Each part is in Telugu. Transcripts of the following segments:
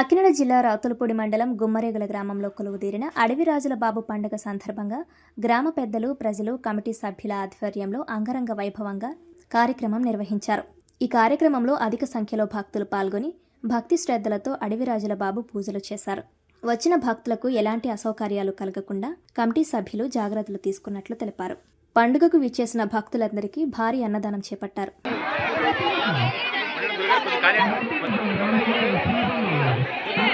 కాకినాడ జిల్లా రాతులపూడి మండలం గుమ్మరేగల గ్రామంలో కొలువుదీరిన అడవిరాజుల బాబు పండుగ సందర్భంగా గ్రామ పెద్దలు ప్రజలు కమిటీ సభ్యుల ఆధ్వర్యంలో అంగరంగ వైభవంగా కార్యక్రమం నిర్వహించారు. ఈ కార్యక్రమంలో అధిక సంఖ్యలో భక్తులు పాల్గొని భక్తి శ్రద్ధలతో అడవిరాజుల బాబు పూజలు చేశారు. వచ్చిన భక్తులకు ఎలాంటి అసౌకర్యాలు కలగకుండా కమిటీ సభ్యులు జాగ్రత్తలు తీసుకున్నట్లు తెలిపారు. పండుగకు విచ్చేసిన భక్తులందరికీ భారీ అన్నదానం చేపట్టారు.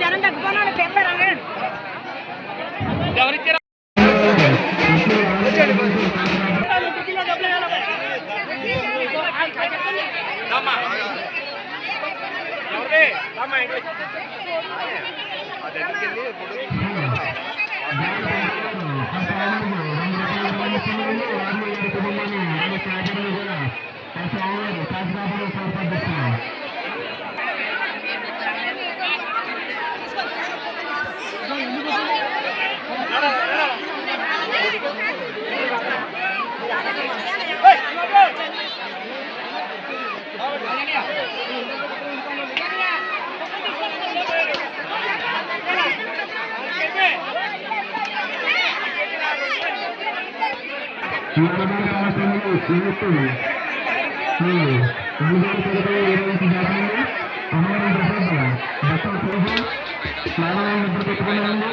జనం తగ్గిపోయినాడు పేపర్ అనండి మొర అదే అనే ఎలా తీయలేదు అనే ఎలా తీయండి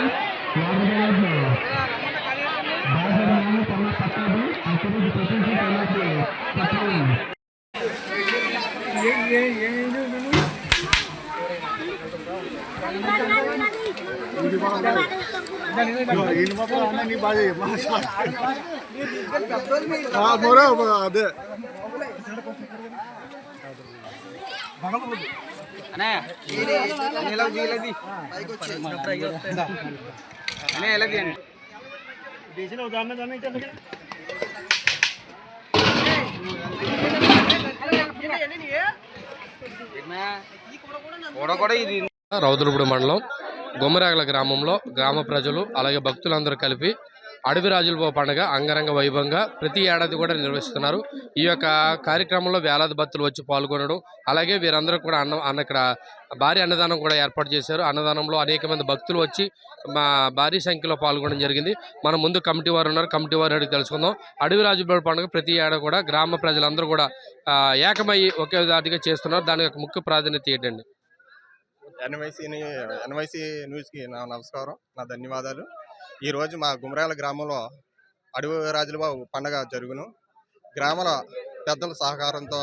రౌతులపూడి మండలం గుమ్మరాగల గ్రామంలో గ్రామ ప్రజలు అలాగే భక్తులందరూ కలిపి అడవి రాజుల పండుగ అంగరంగ వైభవంగా ప్రతి ఏడాది కూడా నిర్వహిస్తున్నారు. ఈ యొక్క కార్యక్రమంలో వేలాది భక్తులు వచ్చి పాల్గొనడం అలాగే వీరందరూ కూడా అన్న అన్న ఇక్కడ భారీ అన్నదానం కూడా ఏర్పాటు చేశారు. అన్నదానంలో అనేక మంది భక్తులు వచ్చి మా భారీ సంఖ్యలో పాల్గొనడం జరిగింది. మన ముందు కమిటీ వారు ఉన్నారు. కమిటీ వారు అడిగి తెలుసుకుందాం. అడవి రాజుల పండుగ ప్రతి ఏడాది కూడా గ్రామ ప్రజలందరూ కూడా ఏకమయ్యి ఏకమై ఒకే దాటిగా చేస్తున్నారు. దాని యొక్క ముఖ్య ప్రాధాన్యత ఏంటండి? ఎన్వైసీ ఎన్వైసీ న్యూస్కి నా నమస్కారం. నా ధన్యవాదాలు. ఈరోజు మా గుమరాల గ్రామంలో అడవి రాజులబాబు పండగ జరుగును. గ్రామాల పెద్దల సహకారంతో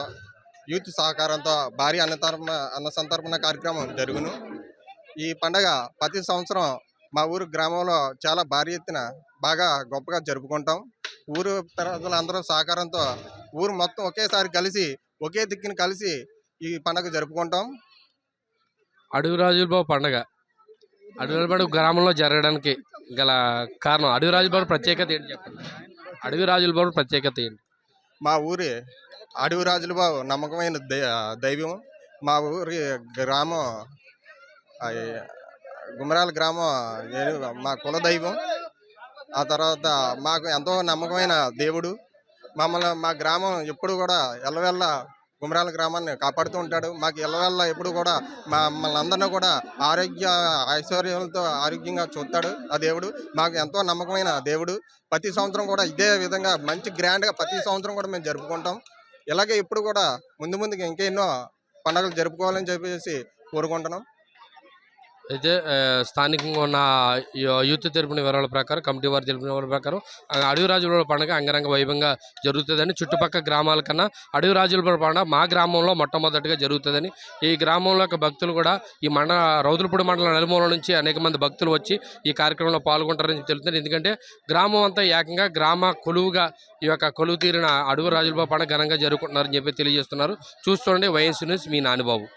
యూత్ సహకారంతో భారీ అన్నతర్పణ అన్న సంతర్పణ కార్యక్రమం జరుగును. ఈ పండగ ప్రతి సంవత్సరం మా ఊరు గ్రామంలో చాలా భారీ ఎత్తున బాగా గొప్పగా జరుపుకుంటాం. ఊరు ప్రజలందరూ సహకారంతో ఊరు మొత్తం ఒకేసారి కలిసి ఒకే దిక్కున కలిసి ఈ పండగ జరుపుకుంటాం. అడవి రాజుల బాబు పండగ. అడవి రాజుల గ్రామంలో జరగడానికి గల కారణం. అడవి రాజుల బాబు ప్రత్యేకత ఏంటి చెప్పండి? అడవి రాజుల ప్రత్యేకత ఏంటి? మా ఊరి అడవి రాజుల బాబు నమ్మకమైన దై- దైవం మా ఊరి గ్రామం గుమరాల గ్రామం మా కుల దైవం. ఆ తర్వాత మాకు ఎంతో నమ్మకమైన దేవుడు. మమ్మల్ని మా గ్రామం ఎప్పుడు కూడా ఎల్లవెల్ల కుమరాల గ్రామాన్ని కాపాడుతూ ఉంటాడు. మాకు ఎల్లవెల్ల ఎప్పుడు కూడా మా మమ్మల్ని అందరినీ కూడా ఆరోగ్య ఐశ్వర్యంతో ఆరోగ్యంగా చూస్తాడు ఆ దేవుడు. మాకు ఎంతో నమ్మకమైన దేవుడు. ప్రతి సంవత్సరం కూడా ఇదే విధంగా మంచి గ్రాండ్గా ప్రతి సంవత్సరం కూడా మేము జరుపుకుంటాం. ఇలాగే ఇప్పుడు కూడా ముందు ముందుకు ఇంకెన్నో పండుగలు జరుపుకోవాలని చెప్పేసి కోరుకుంటున్నాం. అయితే స్థానికంగా ఉన్న యూత్ తెలిపిన వివరాల ప్రకారం కమిటీ వారు తెలిపిన వివరాల ప్రకారం అడవి రాజుల పండుగ అంగరంగ వైభవంగా జరుగుతుందని చుట్టుపక్కల గ్రామాల కన్నా అడవి రాజుల పండుగ మా గ్రామంలో మొట్టమొదటిగా జరుగుతుందని. ఈ గ్రామంలో యొక్క భక్తులు కూడా ఈ మండల రౌతులపూడి మండలం నలుమూల నుంచి అనేక మంది భక్తులు వచ్చి ఈ కార్యక్రమంలో పాల్గొంటారని తెలుస్తుంది. ఎందుకంటే గ్రామం అంతా ఏకంగా గ్రామ కొలువుగా ఈ యొక్క కొలువు తీరిన అడవి రాజుల పండుగ ఘనంగా జరుపుకుంటున్నారని చెప్పి తెలియజేస్తున్నారు. చూస్తుండే వైఎస్ న్యూస్ మీ నానిబాబు.